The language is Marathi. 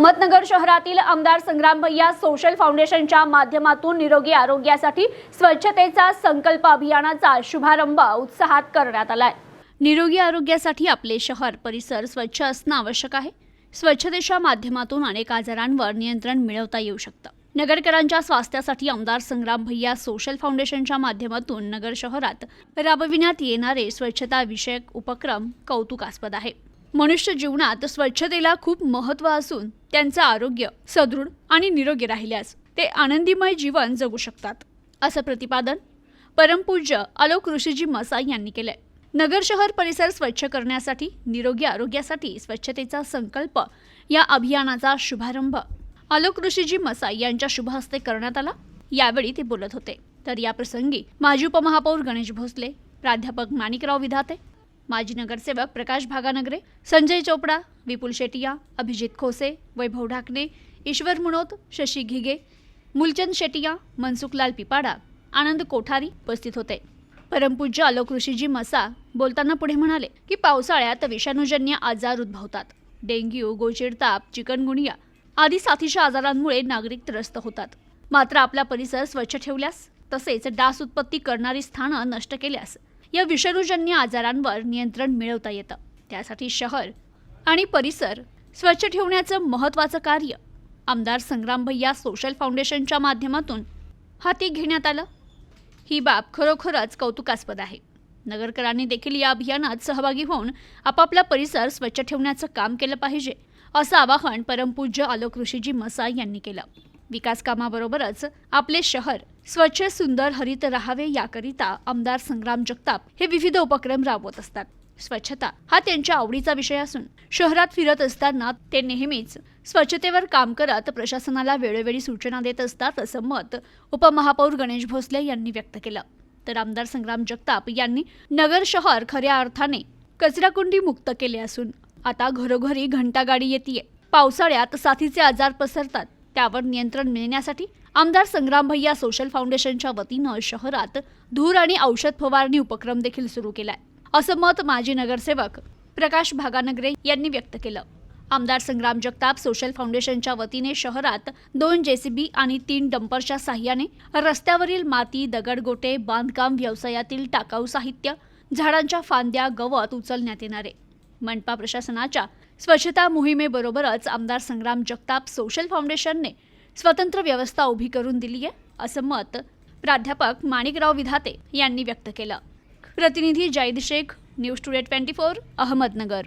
अहमदनगर शहरातील आमदार संग्राम भैया सोशल फाउंडेशनच्या माध्यमातून निरोगी आरोग्यासाठी स्वच्छतेचा संकल्प अभियानाचा शुभारंभ उत्साहात करण्यात आलाय. निरोगी आरोग्यासाठी आपले शहर परिसर स्वच्छ असणं आवश्यक आहे. स्वच्छतेच्या माध्यमातून अनेक आजारांवर नियंत्रण मिळवता येऊ शकतं. नगरकरांच्या स्वास्थ्यासाठी आमदार संग्राम भैया सोशल फाउंडेशनच्या माध्यमातून नगर शहरात राबविण्यात येणारे स्वच्छता विषयक उपक्रम कौतुकास्पद आहे. मनुष्य जीवनात स्वच्छतेला खूप महत्त्व असून त्यांचं आरोग्य सदृढ आणि निरोगी राहिल्यास ते आनंदीमय जीवन जगू शकतात असं प्रतिपादन परमपूज्य आलोक ऋषीजी मसाई यांनी केलंय. नगर शहर परिसर स्वच्छ करण्यासाठी निरोगी आरोग्यासाठी स्वच्छतेचा संकल्प या अभियानाचा शुभारंभ आलोक ऋषीजी मसाई यांच्या शुभ हस्ते करण्यात आला. यावेळी ते बोलत होते. तर या प्रसंगी माजी उपमहापौर गणेश भोसले प्राध्यापक माणिकराव विधाते माजी नगरसेवक प्रकाश भागानगरे संजय चोपडा विपुल शेटिया अभिजित खोसे वैभव ढाकणे ईश्वर मुणोत शशी घिगे मुलचंद शेटिया मनसुखलाल पिपाडा आनंद कोठारी उपस्थित होते. परमपूज्य आलोक ऋषीजी मसा बोलताना पुढे म्हणाले की पावसाळ्यात विषाणूजन्य आजार उद्भवतात. डेंग्यू गोचिड ताप चिकनगुनिया आदी साथीच्या आजारांमुळे नागरिक त्रस्त होतात. मात्र आपला परिसर स्वच्छ ठेवल्यास तसेच डास उत्पत्ती करणारी स्थानं नष्ट केल्यास या विषाणूजन्य आजारांवर नियंत्रण मिळवता येतं. त्यासाठी शहर आणि परिसर स्वच्छ ठेवण्याचं महत्त्वाचं कार्य आमदार संग्राम भैया सोशल फाउंडेशनच्या माध्यमातून हाती घेण्यात आलं. ही बाब खरोखरच कौतुकास्पद आहे. नगरकरांनी देखील या अभियानात सहभागी होऊन आपापला परिसर स्वच्छ ठेवण्याचं काम केलं पाहिजे असं आवाहन परमपूज्य आलोक ऋषीजी मसाई यांनी केलं. विकास कामाबरोबरच आपले शहर स्वच्छ सुंदर हरित राहावे याकरिता आमदार संग्राम जगताप हे विविध उपक्रम राबवत असतात. स्वच्छता हा त्यांच्या आवडीचा विषय असून शहरात फिरत असताना ते नेहमीच स्वच्छतेवर काम करत प्रशासनाला वेळोवेळी सूचना देत असतात असं मत उपमहापौर गणेश भोसले यांनी व्यक्त केलं. तर आमदार संग्राम जगताप यांनी नगर शहर खऱ्या अर्थाने कचराकुंडी मुक्त केले असून आता घरोघरी घंटागाडी येते पावसाळ्यात साथीचे आजार पसरतात. त्यावर नियंत्रण मिळण्यासाठी आमदार संग्राम भैया सोशल फाउंडेशनच्या वतीनं शहरात धूर आणि औषध फवारणी उपक्रम देखील सुरू केलाय. असं मत माजी नगरसेवक प्रकाश भागानगरे यांनी व्यक्त केलं. आमदार संग्राम जगताप सोशल फाउंडेशनच्या वतीने शहरात दोन जेसीबी आणि तीन डंपरच्या साह्याने रस्त्यावरील माती दगडगोटे बांधकाम व्यवसायातील टाकाऊ साहित्य झाडांच्या फांद्या गवत उचलण्यात येणार आहे. मनपा प्रशासनाच्या स्वच्छता मोहिमेबरोबरच आमदार संग्राम जगताप सोशल फाउंडेशनने स्वतंत्र व्यवस्था उभी करून दिली आहे असं मत प्राध्यापक माणिकराव विधाते यांनी व्यक्त केलं. प्रतिनिधी Zaid Shaikh news today twenty four Ahmednagar.